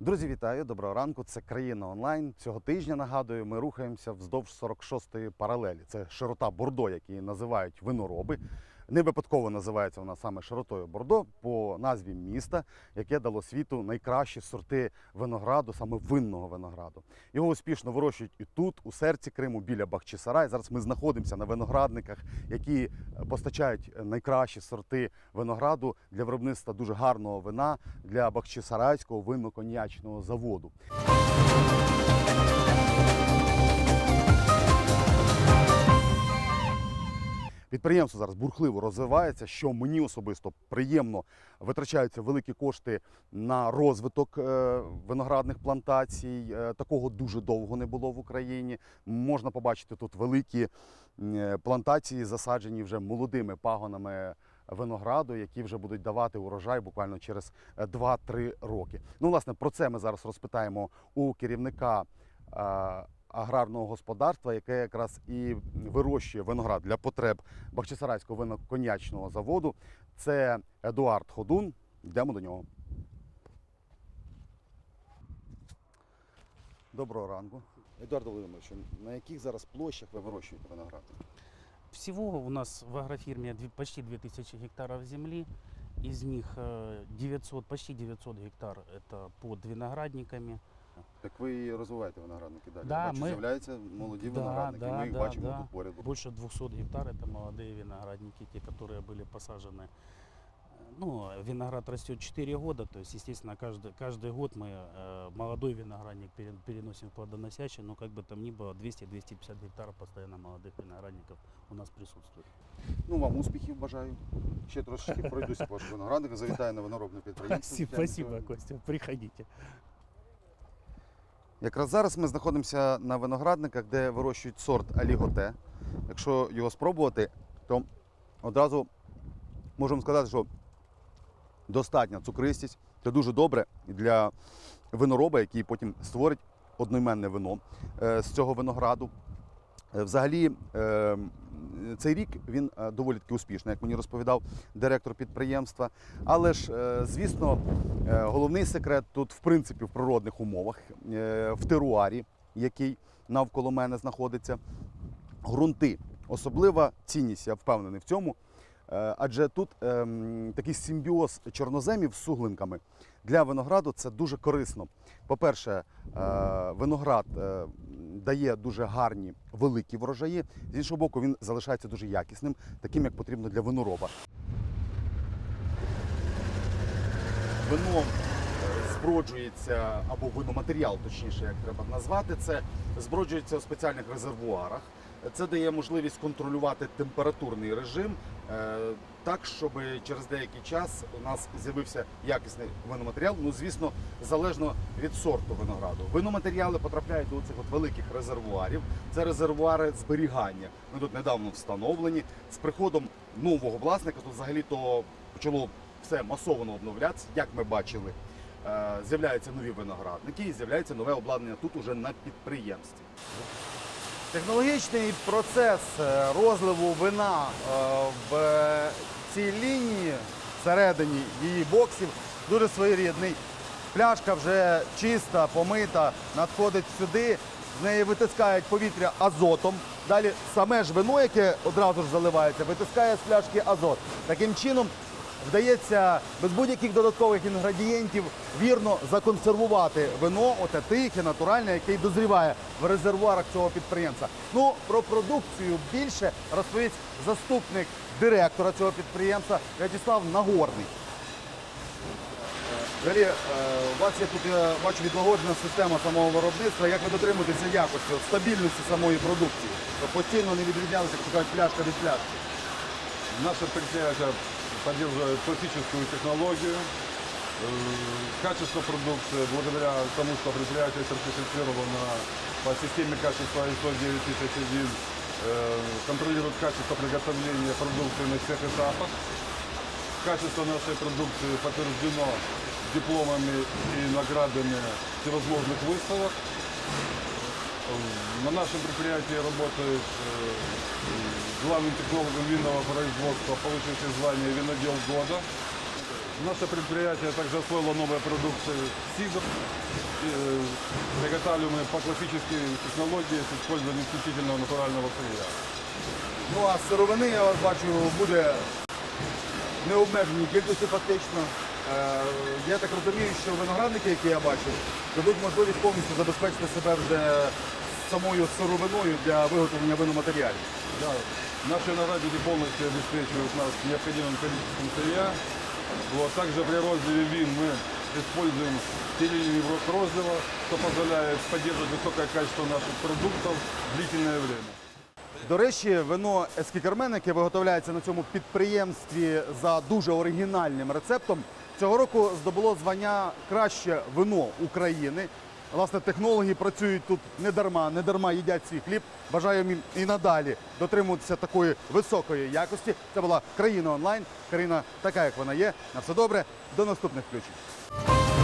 Друзі, вітаю! Доброго ранку. Це країна онлайн. Цього тижня нагадую, ми рухаємося вздовж 46-ї паралелі. Це широта Бордо, які називають винороби. Не випадково називається вона саме широтою Бордо по назві міста, яке дало світу найкращі сорти винограду, саме винного винограду. Його успішно вирощують і тут, у серці Криму, біля Бахчисарай. Зараз ми знаходимося на виноградниках, які постачають найкращі сорти винограду для виробництва дуже гарного вина для Бахчисарайського винно-коньячного заводу. Підприємство зараз бурхливо розвивається, що мені особисто приємно витрачаються великі кошти на розвиток е, виноградних плантацій. Е, Такого дуже довго не було в Україні. Можна побачити тут великі е, плантації, засаджені вже молодими пагонами винограду, які вже будуть давати урожай буквально через е, 2-3 роки. Ну, власне, про це ми зараз розпитаємо у керівника. Е, аграрного господарства, яке якраз і вирощує виноград для потреб Бахчисарайського виноконячного заводу. Це Едуард Ходун. Йдемо до нього. Доброго ранку. Едуард Володимирович, на яких зараз площах ви вирощуєте виноград? Всего у нас в агрофирме две- почти 2000 гектаров земли. Из них э, 900, почти 900 гектар это под виноградниками. Так ви і розвиваєте виноградники далі. Да, Я Бачу, ми- з'являються молоді Да, виноградники. да, ми їх да, бачимо да. тут поряд. Больше 200 гектар это молодые виноградники, те, которые были посажены. Э, Ну, виноград растет 4 года, то есть, естественно, каждый, каждый год мы э, молодой виноградник пере- переносим в плодоносящий, но как бы там ни было, 200-250 гектаров постоянно молодых виноградников у нас присутствует. Ну, вам успіхів бажаю. Ще трошечки пройдуся по вашому винограднику, завітаю на виноробне підприємство. Спасибо, спасибо, Костя, приходите. Якраз зараз ми знаходимося на виноградниках, де вирощують сорт Аліготе. Якщо його спробувати, то одразу можемо сказати, що достатня цукристість. Це дуже добре для винороба, який потім створить одноіменне вино е, з цього винограду. Е, Взагалі, е, цей рік він е, доволі таки успішний, як мені розповідав директор підприємства. Але ж, звісно, головний секрет тут, в принципі, в природних умовах, в теруарі, який навколо мене знаходиться, грунти. Особлива цінність, я впевнений в цьому. Е, Адже тут ем, такий симбіоз чорноземів з суглинками для винограду це дуже корисно. По-перше, е, виноград е, дає дуже гарні великі врожаї. З іншого боку, він залишається дуже якісним, таким як потрібно для винороба. Вино е, зброджується, або виноматеріал, точніше, як треба назвати це, зброджується у спеціальних резервуарах. Це дає можливість контролювати температурний режим е, так, щоб через деякий час у нас з'явився якісний виноматеріал. Ну, звісно, залежно від сорту винограду. Виноматеріали потрапляють до цих от великих резервуарів. Це резервуари зберігання. Вони тут недавно встановлені. З приходом нового власника тут взагалі то почало все масово обновлятися, як ми бачили. Е, З'являються нові виноградники і з'являється нове обладнання тут уже на підприємстві. Технологічний процес е, розливу вина е, в цій лінії всередині її боксів дуже своєрідний. Пляшка вже чиста, помита, надходить сюди, з неї витискають повітря азотом. Далі саме ж вино, яке одразу ж заливається, витискає з пляшки азот. Таким чином вдається без будь-яких додаткових інгредієнтів вірно законсервувати вино, оте тихе, натуральне, яке й дозріває в резервуарах цього підприємства. Ну, про продукцію більше розповість заступник директора цього підприємства В'ячеслав Нагорний. Взагалі, е, у вас є тут, я бачу, відлагоджена система самого виробництва. Як ви дотримуєтеся якості, от стабільності самої продукції? Щоб постійно не відрізнялися, як кажуть, пляшка від пляшки. Наше предприятие поддерживает классическую технологию. Э, Качество продукции, благодаря тому, что предприятие сертифицировано по системе качества ISO 9001, э, контролирует качество приготовления продукции на всех этапах. Качество нашей продукции подтверждено дипломами и наградами всевозможных выставок. На нашем предприятии работает э, главным технологом винного производства, получивший звание «Винодел года». Наше предприятие также освоило новые продукты СИДР. Э, Приготовили мы по классической технологии с использованием исключительно натурального сырья. Ну а сировини, я вас бачу, буде необмеженій кількості фактично. Е, Я так розумію, що виноградники, які я бачу, дадуть можливість повністю забезпечити себе вже самою сировиною для виготовлення виноматеріалів. Да, наши виноградники полностью обеспечивают нас необходимым количеством сырья. Вот, также при розливе вин мы используем стерильный рот розлива, что позволяет поддерживать высокое качество наших продуктов длительное время. До речі, вино Ескікермен, яке виготовляється на цьому підприємстві за дуже оригінальним рецептом, цього року здобуло звання краще вино України. Власне, технологи працюють тут не дарма, не дарма їдять свій хліб. Бажаю їм і надалі дотримуватися такої високої якості. Це була країна онлайн. Країна така, як вона є. На все добре. До наступних включень.